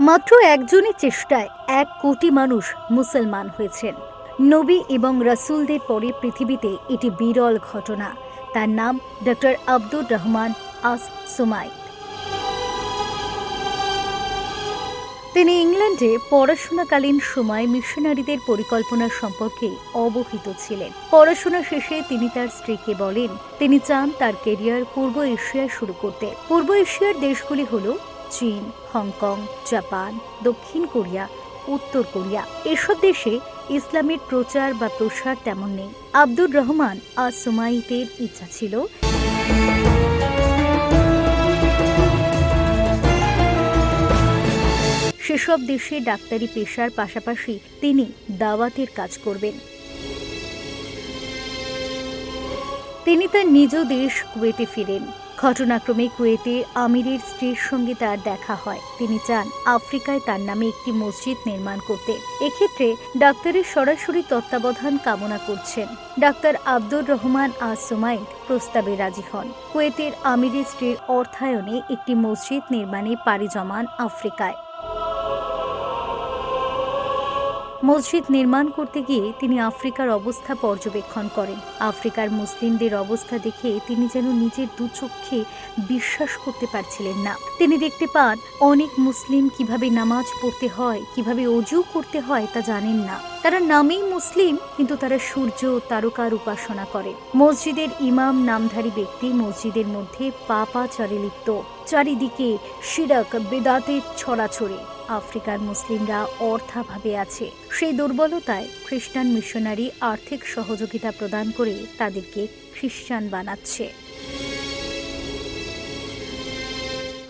মাত্র একজনই চেষ্টায় এক কোটি মানুষ মুসলমান হয়েছেন। নবী এবং রাসুলদের পরে পৃথিবীতে এটি বিরল ঘটনা। তার নাম ডক্টর আব্দুর রহমান আস সুমাই তিনি ইংল্যান্ডে পড়াশোনাকালীন সময় মিশনারিদের পরিকল্পনা সম্পর্কে অবহিত ছিলেন। পড়াশোনা শেষে তিনি তার স্ত্রীকে বলেন, তিনি চান তার কেরিয়ার পূর্ব এশিয়ায় শুরু করতে। পূর্ব এশিয়ার দেশগুলি হল চীন, হংকং, জাপান, দক্ষিণ কোরিয়া, উত্তর কোরিয়া এসব দেশে ইসলামের প্রচার বা প্রসার তেমন নেই। আব্দুর রহমান আর সুমাইতের ইচ্ছা ছিল সেসব দেশে ডাক্তারি পেশার পাশাপাশি তিনি দাওয়াতের কাজ করবেন। তিনি তার নিজ দেশ কুয়েতে ফিরেন। ঘটনাক্রমে কুয়েতে আমিরের স্ত্রীর সঙ্গে তার দেখা হয়। তিনি চান আফ্রিকায় তার নামে একটি মসজিদ নির্মাণ করতে। এক্ষেত্রে ডাক্তারের সরাসরি তত্ত্বাবধান কামনা করছেন। ডাক্তার আব্দুর রহমান আসমাইন প্রস্তাবে রাজি হন। কুয়েতের আমিরের স্ত্রীর অর্থায়নে একটি মসজিদ নির্মাণে পাড়ি জমান আফ্রিকায়। মসজিদ নির্মাণ করতে গিয়ে তিনি আফ্রিকার অবস্থা পর্যবেক্ষণ করেন। আফ্রিকার মুসলিমদের অবস্থা দেখে তিনি যেন নিজের দু চোখে বিশ্বাস করতে পারছিলেন না। তিনি দেখতে পান, অনেক মুসলিম কীভাবে নামাজ পড়তে হয়, কীভাবে অজু করতে হয় তা জানেন না। তারা নামেই মুসলিম, কিন্তু তারা সূর্য, তারকার উপাসনা করে। মসজিদের ইমাম নামধারী ব্যক্তি মসজিদের মধ্যে পাপাচারে লিপ্ত। চারিদিকে শিরক বেদাতের ছড়াছড়ি। আফ্রিকার মুসলিমরা অর্থাভাবে আছে। সেই দুর্বলতায় খ্রিস্টান মিশনারি আর্থিক সহযোগিতা প্রদান করে তাদেরকে খ্রিস্টান বানাচ্ছে।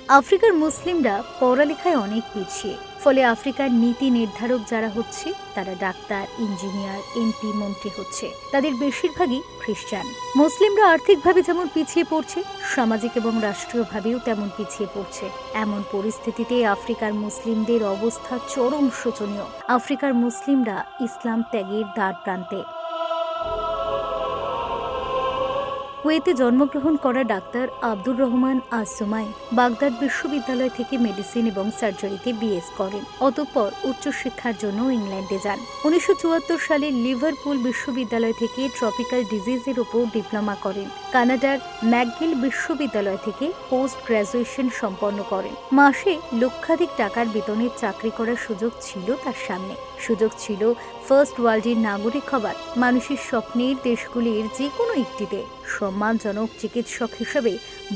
আফ্রিকার মুসলিমরা পড়ালেখায় অনেক পিছিয়ে। ফলে আফ্রিকার নীতি নির্ধারক যারা হচ্ছে, তারা ডাক্তার, ইঞ্জিনিয়ার, এমপি, মন্ত্রী হচ্ছে। তাদের বেশিরভাগই খ্রিস্টান। মুসলিমরা আর্থিকভাবে যেমন পিছিয়ে পড়ছে, সামাজিক এবং রাষ্ট্রীয়ভাবেও তেমন পিছিয়ে পড়ছে। এমন পরিস্থিতিতে আফ্রিকার মুসলিমদের অবস্থা চরম শোচনীয়। আফ্রিকার মুসলিমরা ইসলাম ত্যাগের দ্বার প্রান্তে কুয়েতে জন্মগ্রহণ করা ডাক্তার আব্দুর রহমান আসুমাই বাগদাদ বিশ্ববিদ্যালয় থেকে মেডিসিন এবং সার্জারিতে বিএস করেন। অতঃপর উচ্চশিক্ষার জন্য ইংল্যান্ডে যান। উনিশশো চুয়াত্তর সালে লিভারপুল বিশ্ববিদ্যালয় থেকে ট্রপিক্যাল ডিজিজের ওপর ডিপ্লোমা করেন। কানাডার ম্যাকগিল বিশ্ববিদ্যালয় থেকে পোস্ট গ্র্যাজুয়েশন সম্পন্ন করেন। মাসে লক্ষাধিক টাকার বেতনের চাকরি করার সুযোগ ছিল তার সামনে। সুযোগ ছিল ফার্স্ট ওয়ার্ল্ডের নাগরিক হবার। মানুষের স্বপ্নের দেশগুলির যে কোনো একটিতে। সম্মানজনক চিকিৎসক হিসেবে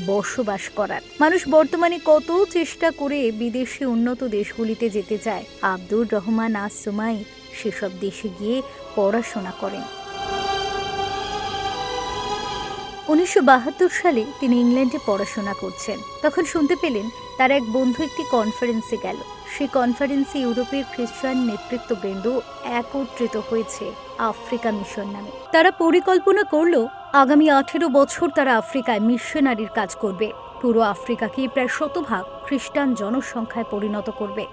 বসবাস করার। মানুষ বর্তমানে কত চেষ্টা করে বিদেশে উন্নত দেশগুলিতে যেতে চায়। আব্দুর রহমান আসুমাই সেসব দেশে গিয়ে পড়াশোনা করেন। উনিশশো বাহাত্তর সালে তিনি ইংল্যান্ডে পড়াশোনা করছেন। তখন শুনতে পেলেন তার এক বন্ধু একটি কনফারেন্সে গেল। সেই কনফারেন্সে ইউরোপের খ্রিস্টান নেতৃত্ববৃন্দ একত্রিত হয়েছে আফ্রিকা মিশন নামে। তারা পরিকল্পনা করল আগামী আঠেরো বছর তারা আফ্রিকায় মিশনারির কাজ করবে। পুরো আফ্রিকাকে প্রায় শতভাগ খ্রিস্টান জনসংখ্যায় পরিণত করবে।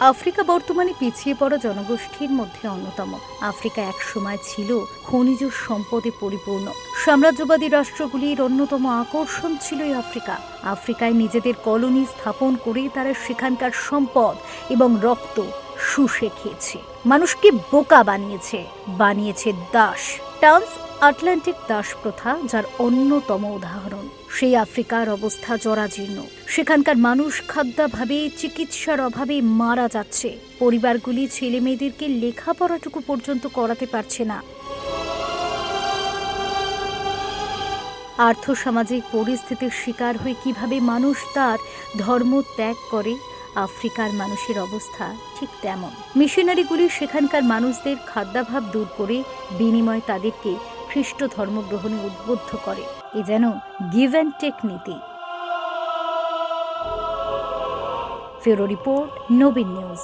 আফ্রিকা বর্তমানে পিছিয়ে পড়া জনগোষ্ঠীর মধ্যে অন্যতম। আফ্রিকা এক সময় ছিল খনিজ সম্পদে পরিপূর্ণ। সাম্রাজ্যবাদী রাষ্ট্রগুলির অন্যতম আকর্ষণ ছিল আফ্রিকা। আফ্রিকায় নিজেদের কলোনি স্থাপন করে তারা সেখানকার সম্পদ এবং রক্ত শুষে খেয়েছে। মানুষকে বোকা বানিয়েছে। বানিয়েছে দাস। টান্স আটলান্টিক দাস প্রথা, যার অন্যতম উদাহরণ। সেই আফ্রিকার অবস্থা জরাজীর্ণ। সেখানকার মানুষ খাদ্যাভাবে, চিকিৎসার অভাবে মারা যাচ্ছে। পরিবারগুলি ছেলে মেয়েদেরকে লেখাপড়াটুকু পর্যন্ত করাতে পারছে না। আর্থসামাজিক পরিস্থিতির শিকার হয়ে কীভাবে মানুষ তার ধর্ম ত্যাগ করে আফ্রিকার মানুষের অবস্থা ঠিক তেমন। মিশনারিগুলি সেখানকার মানুষদের খাদ্যাভাব দূর করে বিনিময় তাদেরকে খ্রিস্ট ধর্ম গ্রহণে উদ্বুদ্ধ করে। এ যেন গিভ অ্যান্ড টেক নীতি। ফেরো রিপোর্ট, নবীন নিউজ।